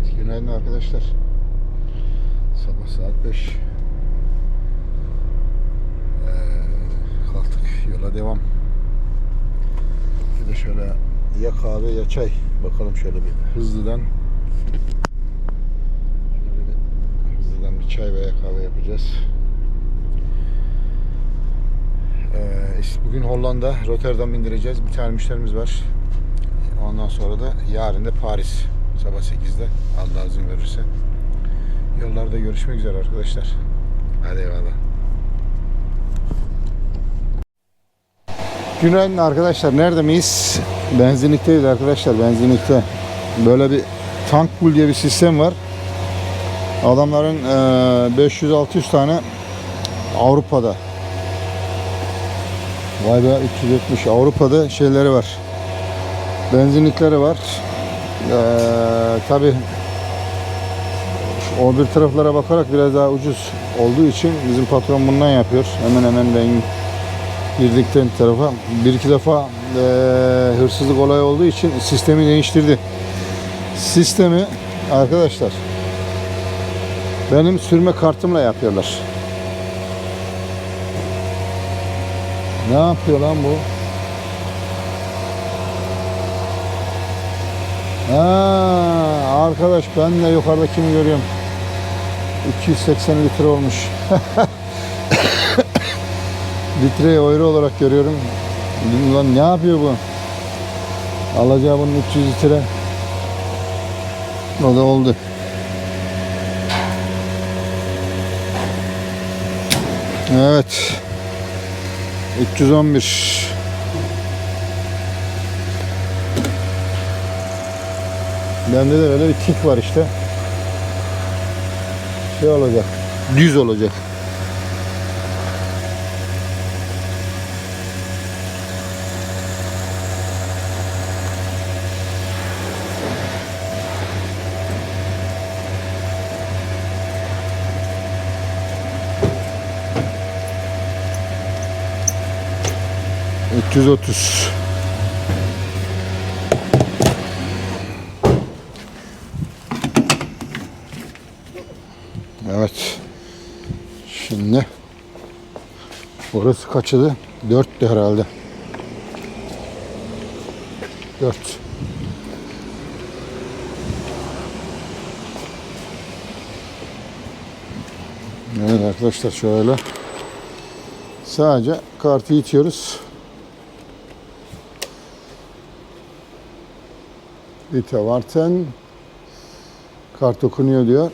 Evet, günaydın arkadaşlar. Sabah saat 5. Ee, yola devam. Bir de şöyle ya kahve ya çay. Bakalım şöyle bir hızlıdan. Şöyle bir hızlıdan bir çay veya kahve yapacağız. Ee, bugün Hollanda, Rotterdam indireceğiz. Bir tane müşterimiz var. Ondan sonra da yarın da Paris. Sabah 8'de Allah izin verirse. Yollarda görüşmek üzere arkadaşlar. Hadi eyvallah. Günaydın arkadaşlar. Nerede miyiz? Benzinlikteyiz arkadaşlar. Benzinlikte. Böyle bir tank pool diye bir sistem var. Adamların eee, 500-600 tane Avrupa'da. Vay be 370 Avrupa'da şeyleri var. Benzinlikleri var. Ee, Tabi o bir taraflara bakarak biraz daha ucuz olduğu için bizim patron bundan yapıyor. Hemen hemen ben girdikten tarafa bir iki defa e, hırsızlık olayı olduğu için sistemi değiştirdi. Sistemi arkadaşlar benim sürme kartımla yapıyorlar. Ne yapıyor lan bu? Ha, arkadaş ben de yukarıdakini görüyorum. 280 litre olmuş. Litreyi euro olarak görüyorum. Dedim, Lan ne yapıyor bu? Alacağı bunun 300 litre. O da oldu. Evet. 311. Bende de böyle bir tik var işte. Şey olacak. Düz olacak. Düz 30. Evet. Şimdi burası kaçıdı? Dörttü herhalde. Dört. Evet arkadaşlar şöyle. Sadece kartı itiyoruz. Bitte warten. Kart okunuyor diyor.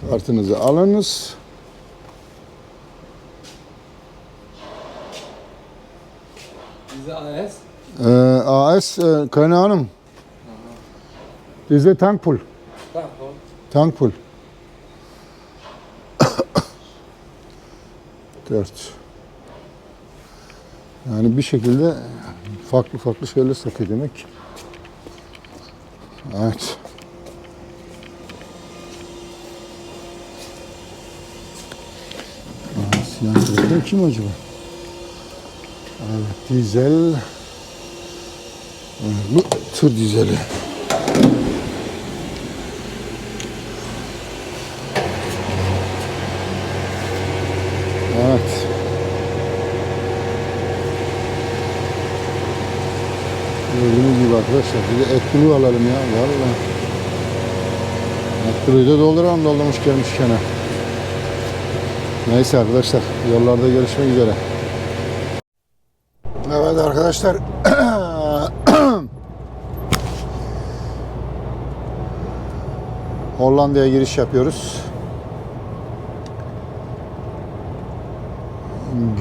Kartınızı alınız. Diese AS? Ee, AS, e, keine Ahnung. Diese Tankpool. Tamam. Tankpool. Dört. Yani bir şekilde farklı farklı şeyler satıyor demek. Evet. Siyah karakter kim acaba? Evet, dizel. Evet, Bu tır dizeli. Evet. Gördüğünüz gibi arkadaşlar bir de et kulu alalım ya valla. Et kuluyu da dolduralım doldurmuş gelmişken. ha. Neyse arkadaşlar yollarda görüşmek üzere. Evet arkadaşlar. Hollanda'ya giriş yapıyoruz.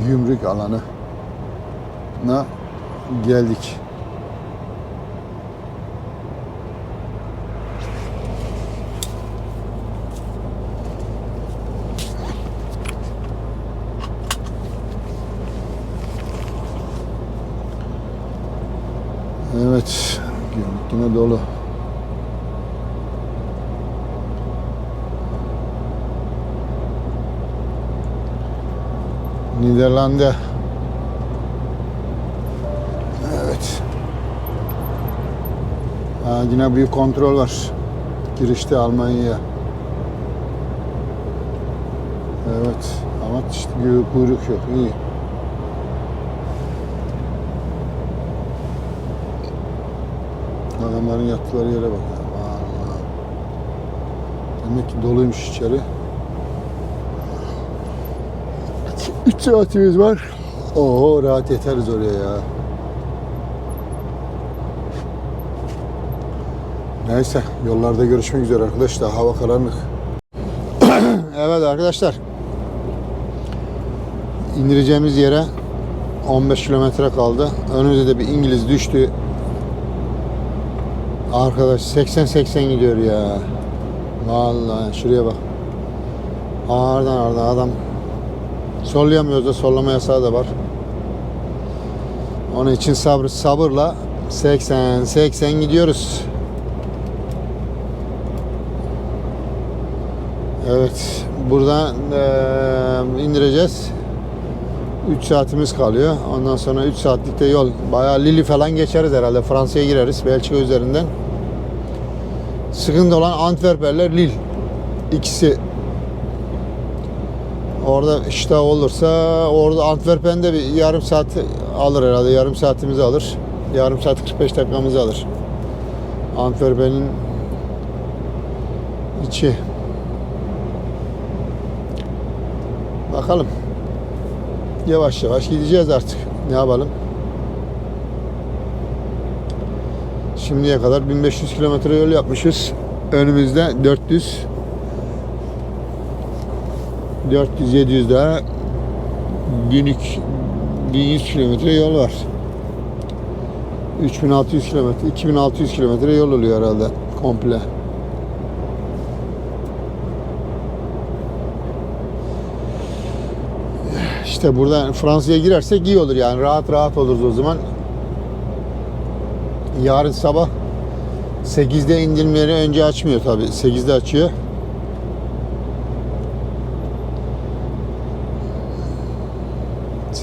Gümrük alanı na geldik. Evet, gümrük yine dolu. Niderlanda. Evet. Ha, yine büyük kontrol var. Girişte Almanya'ya. Evet. Ama işte kuyruk yok. İyi. Adamların yattıkları yere bak. Demek ki doluymuş içeri. 3 saatimiz var. Oo rahat yeteriz oraya ya. Neyse yollarda görüşmek üzere arkadaşlar. Hava karanlık. evet arkadaşlar. İndireceğimiz yere 15 kilometre kaldı. Önümüzde de bir İngiliz düştü. Arkadaş 80-80 gidiyor ya. Vallahi şuraya bak. Ağırdan ağırdan adam sollayamıyoruz da sollama yasağı da var. Onun için sabır sabırla 80 80 gidiyoruz. Evet, buradan eee, indireceğiz. 3 saatimiz kalıyor. Ondan sonra 3 saatlikte yol. Bayağı Lille falan geçeriz herhalde. Fransa'ya gireriz Belçika üzerinden. Sıkıntı olan Antwerperler Lille. İkisi Orada işte olursa orada Antwerpen'de bir yarım saat alır herhalde. Yarım saatimizi alır. Yarım saat 45 dakikamızı alır. Antwerpen'in içi. Bakalım. Yavaş yavaş gideceğiz artık. Ne yapalım? Şimdiye kadar 1500 kilometre yol yapmışız. Önümüzde 400 400-700 daha günlük 1100 kilometre yol var. 3600 kilometre, 2600 kilometre yol oluyor herhalde komple. İşte buradan Fransa'ya girersek iyi olur yani rahat rahat oluruz o zaman. Yarın sabah 8'de indirmeleri önce açmıyor tabi 8'de açıyor.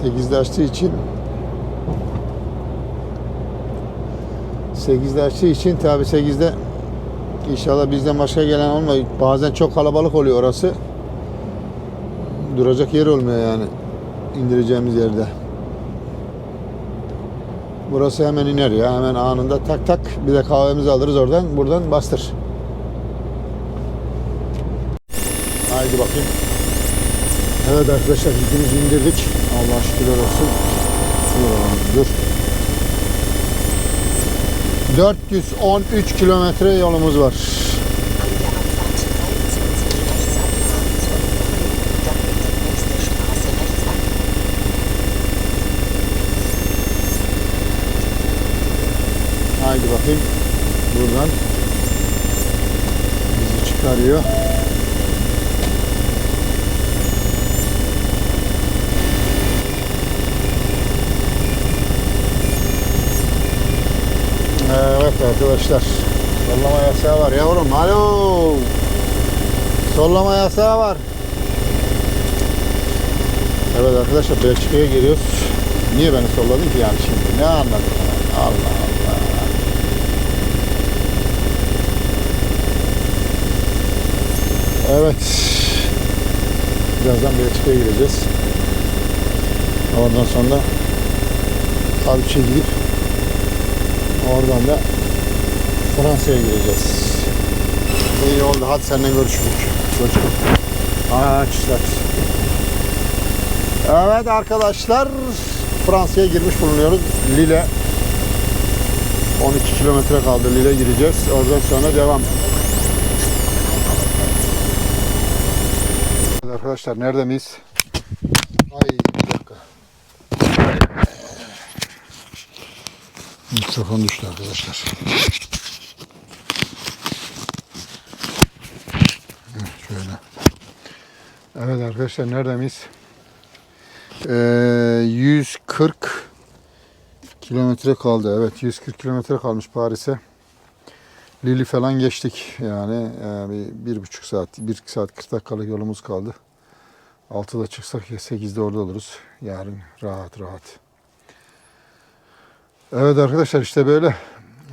8'de açtığı için 8'de açtığı için tabi 8'de inşallah bizden başka gelen olmuyor. Bazen çok kalabalık oluyor orası. Duracak yer olmuyor yani indireceğimiz yerde. Burası hemen iner ya hemen anında tak tak bir de kahvemizi alırız oradan buradan bastır. Haydi bakayım. Evet arkadaşlar yükümüzü indirdik. Allah şükürler olsun. Dur oğlum, dur. 413 kilometre yolumuz var. Haydi bakayım. Buradan bizi çıkarıyor. Evet arkadaşlar. Sollama yasağı var yavrum. Alo. Sollama yasağı var. Evet arkadaşlar Belçika'ya geliyoruz. Niye beni solladın ki yani şimdi? Ne anladın? yani? Allah Allah. Evet. Birazdan Belçika'ya gireceğiz. Oradan sonra Kalçe gidip Oradan da Fransa'ya gireceğiz. İyi oldu. Hadi seninle görüşürük. Görüşürük. Açlar. Evet arkadaşlar. Fransa'ya girmiş bulunuyoruz. Lille. 12 kilometre kaldı. Lille gireceğiz. Oradan sonra devam. Evet Arkadaşlar nerede miyiz? Ay bir dakika. Mikrofon düştü arkadaşlar. Evet, Şöyle. Evet arkadaşlar nerede miyiz? Ee, 140 kilometre kaldı. Evet 140 kilometre kalmış Paris'e. Lili falan geçtik. Yani e, bir, bir buçuk saat, bir saat 40 dakikalık yolumuz kaldı. 6'da çıksak ya 8'de orada oluruz. Yarın rahat rahat. Evet arkadaşlar işte böyle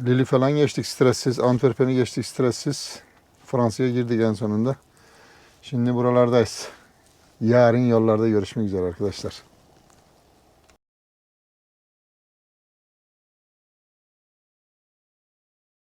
Lille falan geçtik stressiz. Antwerpen'i geçtik stressiz. Fransa'ya girdik en sonunda. Şimdi buralardayız. Yarın yollarda görüşmek üzere arkadaşlar.